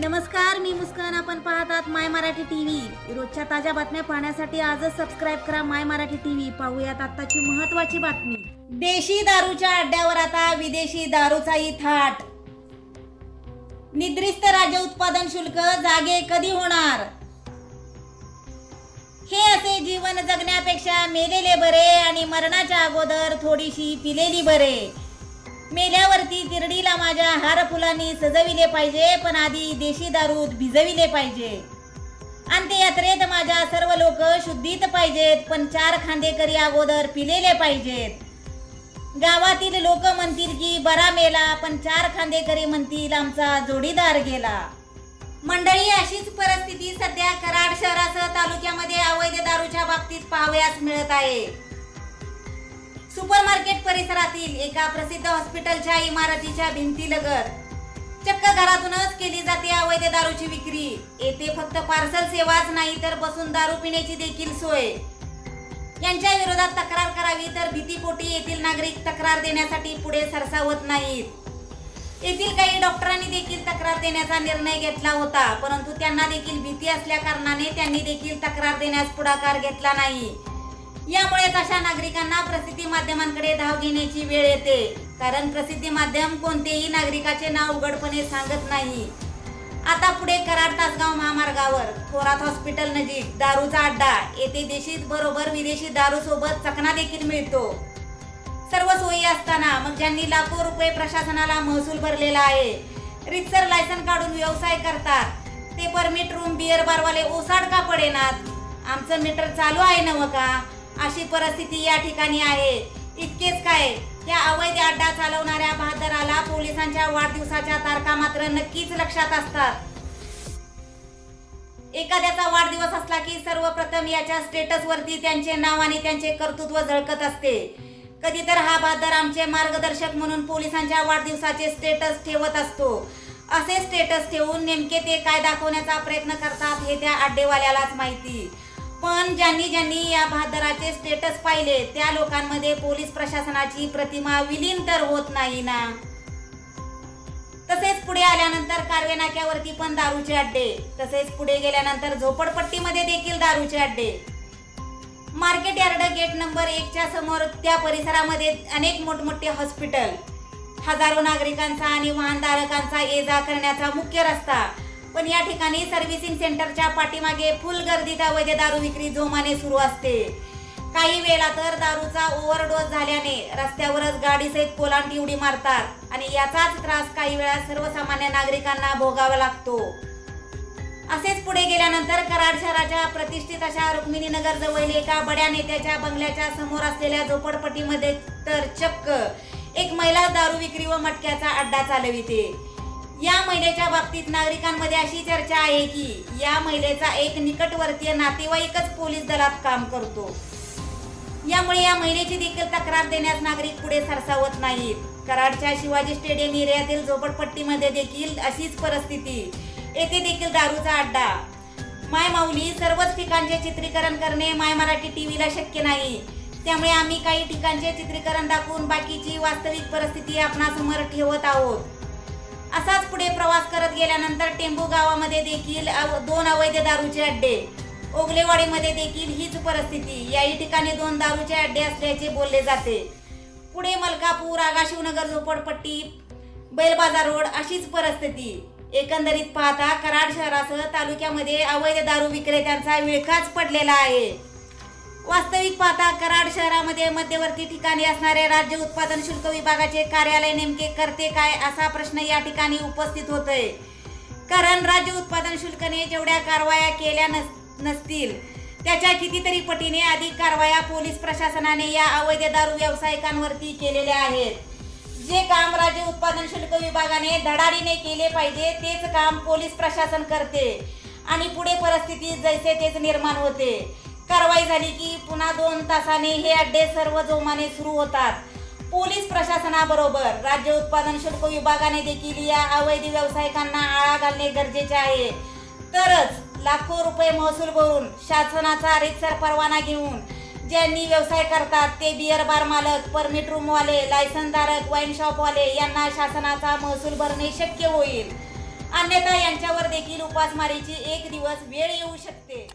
नमस्कार मी मुस्कान. आपण पाहतात माय मराठी टी व्ही रोजच्या ताज्या बातम्या पाहण्यासाठी आजच सबस्क्राईब करा माय मराठी टी व्ही पाहूयात आत्ताची महत्वाची बातमी. देशी दारूच्या अड्ड्यावर आता विदेशी दारूचाही थाट. निद्रिस्त राज्य उत्पादन शुल्क जागे कधी होणार? हे असे जीवन जगण्यापेक्षा मेलेले बरे आणि मरणाच्या अगोदर थोडीशी पिलेली बरे. मेल्यावरती तिरडीला माझ्या हार फुलांनी सजविले पाहिजे पण आधी देशी दारूत भिजविले पाहिजे. अंत्ययात्रेत माझ्या सर्व लोक शुद्धीत पाहिजेत पण चार खांदेकरी अगोदर पिलेले पाहिजेत. गावातील लोक म्हणतील की बरा मेला पण चार खांदेकरी म्हणतील आमचा जोडीदार गेला. मंडळी अशीच परिस्थिती सध्या कराड शहरासह तालुक्यामध्ये अवैध दारूच्या बाबतीत पाहावयास मिळत आहे. सुपरमार्केट परिसरातील एका प्रसिद्ध हॉस्पिटलच्या इमारतीच्या भिंतीलगत चक्क घरातूनच केली जाते अवैध दारूची विक्री. येथे फक्त पार्सल सेवाच नाही तर बसून दारू पिण्याची देखील सोय. यांच्या विरोधात तक्रार करावी तर भीतीपोटी येथील नागरिक तक्रार देण्यासाठी पुढे सरसावत नाहीत. येथील काही डॉक्टरांनी देखील तक्रार देण्याचा निर्णय घेतला होता परंतु त्यांना देखील भीती असल्या कारणाने त्यांनी देखील तक्रार देण्यास पुढाकार घेतला नाही. यामुळेच अशा नागरिकांना प्रसिद्धी माध्यमांकडे धाव घेण्याची वेळ येते? कारण प्रसिद्धी माध्यम कोणतेही नागरिकाचे नाव उघडपणे सांगत नाही. आता पुढे कराड तासगाव महामार्गावर थोरात हॉस्पिटल नजीक दारूचा अड्डा. येथे देशी बरोबर विदेशी दारू सोबत चकना देखील मिळतो. सर्व सोयी असताना मग ज्यांनी लाखो रुपये प्रशासनाला महसूल भरलेला आहे रितसर लायसन काढून व्यवसाय करतात. ते परमिट रूम बिअर बारवाले ओसाड का पडेनात? आमचं मीटर चालू आहे नव का? अशी परिस्थिती या ठिकाणी आहे. इतकेच काय त्या अवैध अड्डा चालवणाऱ्या बहादराला पोलिसांच्या वाढदिवसाच्या तारखा मात्र नक्कीच लक्षात असतात. एखाद्याचा वाढदिवस असला की सर्वप्रथम याच्या स्टेटस वरती त्यांचे नाव आणि त्यांचे कर्तृत्व झळकत असते. कधी तर हा बहादर आमचे मार्गदर्शक म्हणून पोलिसांच्या वाढदिवसाचे स्टेटस ठेवत असतो. असे स्टेटस ठेवून नेमके ते काय दाखवण्याचा प्रयत्न करतात हे त्या अड्डेवाल्यालाच माहिती. पण ज्यांनी ज्यांनी या भादराचे स्टेटस पाहिले त्या लोकांमध्ये पोलीस प्रशासनाची प्रतिमा विलीन तर होत नाही ना. तसेच पुढे आल्यानंतर कारवे नाक्यावरती पण दारूचे अड्डे. तसेच पुढे गेल्यानंतर झोपडपट्टीमध्ये देखील दारूचे अड्डे. मार्केट यार्ड गेट नंबर एकच्या समोर त्या परिसरामध्ये अनेक मोठमोठे हॉस्पिटल. हजारो नागरिकांचा आणि वाहनधारकांचा ये जा करण्याचा मुख्य रस्ता. पण या ठिकाणी सर्व्हिसिंग सेंटरच्या पाठीमागे फुल गर्दीत अवैध दारू विक्री जोमाने सुरू असते. काही वेळा तर दारूचा ओव्हरडोस झाल्याने रस्त्यावरच गाडीसहित पोलांटी उडी मारतात आणि याचाच त्रास काही वेळा सर्वसामान्य नागरिकांना भोगावा लागतो. असेच पुढे गेल्यानंतर कराड शहराच्या प्रतिष्ठित अशा रुक्मिणीनगर जवळील एका बड्या नेत्याच्या बंगल्याच्या समोर असलेल्या झोपडपट्टीमध्ये तर चक्क एक महिला दारू विक्री व मटक्याचा अड्डा चालविते. या महिलेच्या बाबतीत नागरिकांमध्ये अशी चर्चा आहे की या महिलेचा एक निकटवर्तीय नातेवाईकच पोलीस दलात काम करतो. यामुळे या महिलेची देखील तक्रार देण्यास नागरिक पुढे सरसावत नाहीत. कराडच्या शिवाजी स्टेडियम एरियातील झोपडपट्टीमध्ये देखील अशीच परिस्थिती. येथे देखील दारूचा अड्डा. माय माऊली सर्वच ठिकाणचे चित्रीकरण करणे माय मराठी टी व्हीला शक्य नाही. त्यामुळे आम्ही काही ठिकाणचे चित्रीकरण दाखवून बाकीची वास्तविक परिस्थिती आपणासमोर ठेवत आहोत. असाच पुढे प्रवास करत गेल्यानंतर टेंबू गावामध्ये देखील अव- दोन अवैध दारूचे अड्डे ओगलेवाडीमध्ये देखील हीच परिस्थिती. याही ठिकाणी दोन दारूचे अड्डे असल्याचे बोलले जाते. पुढे मलकापूर आगाशिवनगर झोपडपट्टी बैलबाजार रोड अशीच परिस्थिती. एकंदरीत पाहता कराड शहरासह तालुक्यामध्ये अवैध दारू विक्रेत्यांचा विळखाच पडलेला आहे. वास्तविक पाहता कराड शहरामध्ये मध्यवर्ती ठिकाणी असणारे राज्य उत्पादन शुल्क विभागाचे कार्यालय नेमके करते काय असा प्रश्न या ठिकाणी उपस्थित होतोय. कारण राज्य उत्पादन शुल्कने जेवढ्या कारवाया केल्या नस नसतील त्याच्या कितीतरी पटीने अधिक कारवाया पोलीस प्रशासनाने या अवैध दारू व्यावसायिकांवरती केलेल्या आहेत. जे काम राज्य उत्पादन शुल्क विभागाने धडाडीने केले पाहिजे तेच काम पोलीस प्रशासन करते. आणि पुढे परिस्थिती जैसे तेच निर्माण होते. कारवाई झाली की पुन्हा दोन तासाने हे अड्डे सर्व जोमाने सुरू होतात. पोलीस प्रशासनाबरोबर राज्य उत्पादन शुल्क विभागाने देखील या अवैध व्यावसायिकांना आळा घालणे गरजेचे आहे. तरच लाखो रुपये महसूल भरून शासनाचा रितसर परवाना घेऊन ज्यांनी व्यवसाय करतात ते बिअर बार मालक परमिट रूमवाले लायसनधारक वाईन शॉपवाले यांना शासनाचा महसूल भरणे शक्य होईल. अन्यथा यांच्यावर देखील उपासमारीची एक दिवस वेळ येऊ शकते.